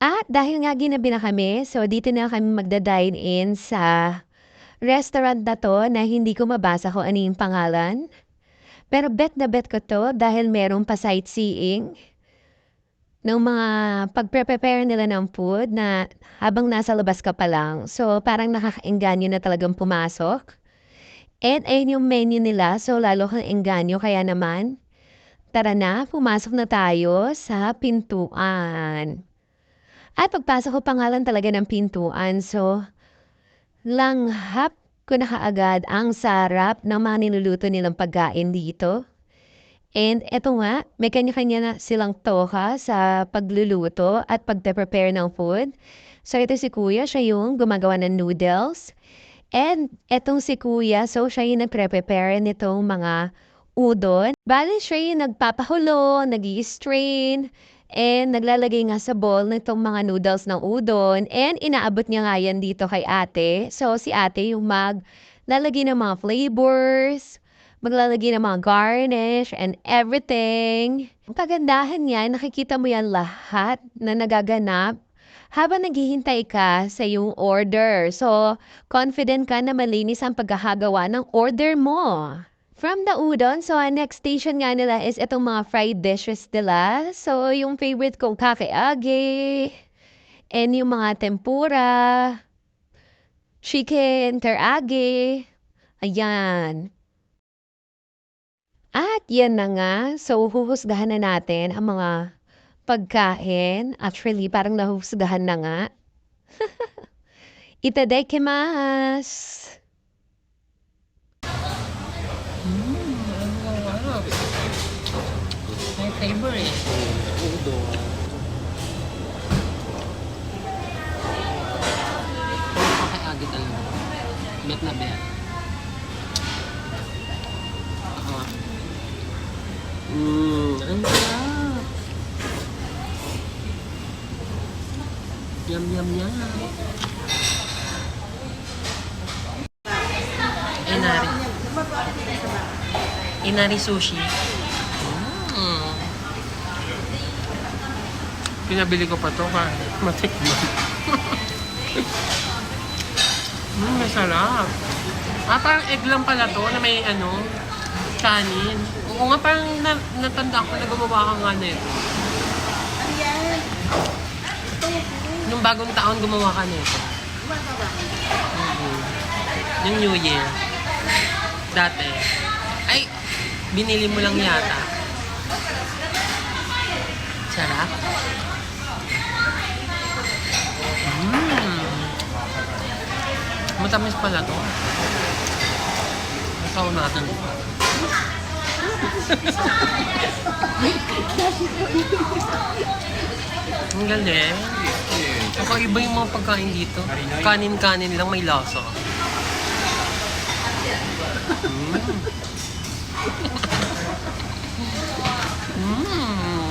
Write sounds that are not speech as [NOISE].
At dahil nga ginabi na kami, so dito na kami magda-dine in sa restaurant na 'to na hindi ko mabasa kung ano yung pangalan. Pero bet na bet ko 'to dahil meron pa sightseeing. Nung mga pagpre-prepare nila ng food na habang nasa labas ka pa lang. So, parang nakakaengganyo na talagang pumasok. And ayun yung menu nila, so lalo kang engganyo. Kaya naman, tara na, pumasok na tayo sa pintuan. At pagpasok ko pangalan talaga ng pintuan. So, langhap ko na kaagad ang sarap ng mga niluluto nilang pagkain dito. And eto nga, may kanya-kanya na silang toka sa pagluluto at pagpe-prepare ng food. So ito si kuya, siya yung gumagawa ng noodles. And etong si kuya, so siya yung nagpre-prepare nitong mga udon. Bale siya yung nagpapahulo, nag strain and naglalagay nga sa bowl nitong mga noodles ng udon. And inaabot niya nga yan dito kay ate. So si ate yung maglalagay ng mga flavors, maglalagay ng mga garnish and everything. Ang kagandahan niyan, nakikita mo yan lahat na nagaganap habang naghihintay ka sa iyong order. So, confident ka na malinis ang pagkakagawa ng order mo. From the udon, so ang next station nga nila is itong mga fried dishes nila. So, yung favorite ko, kakeage, and yung mga tempura, chicken, karage, ayan. At yan na nga, so huhusgahan na natin ang mga pagkain. Actually, parang nahuhusgahan na nga. [LAUGHS] Itadakimasu! My favorite. Kakaagi talaga. Bet na bet. Ako. Mmm. Yum, yum, yum. Inari. Inari sushi. Pinabili ko pa to ka. Matikman. [LAUGHS] mm, may sarap. Ah, parang egg lang pala to na may ano, kanin. Oo nga, parang na, natanda ko na gumawa ka nga nito. Nung bagong taon gumawa ka nito. Mhm. Yung New Year. Dati. Ay, binili mo lang yata. Sarap. Matamis pala to. Masaw natin. [LAUGHS] Ang galing. Kakaiba yung mga pagkain dito. Kanin-kanin lang may lasa. Mmm. mm. mm.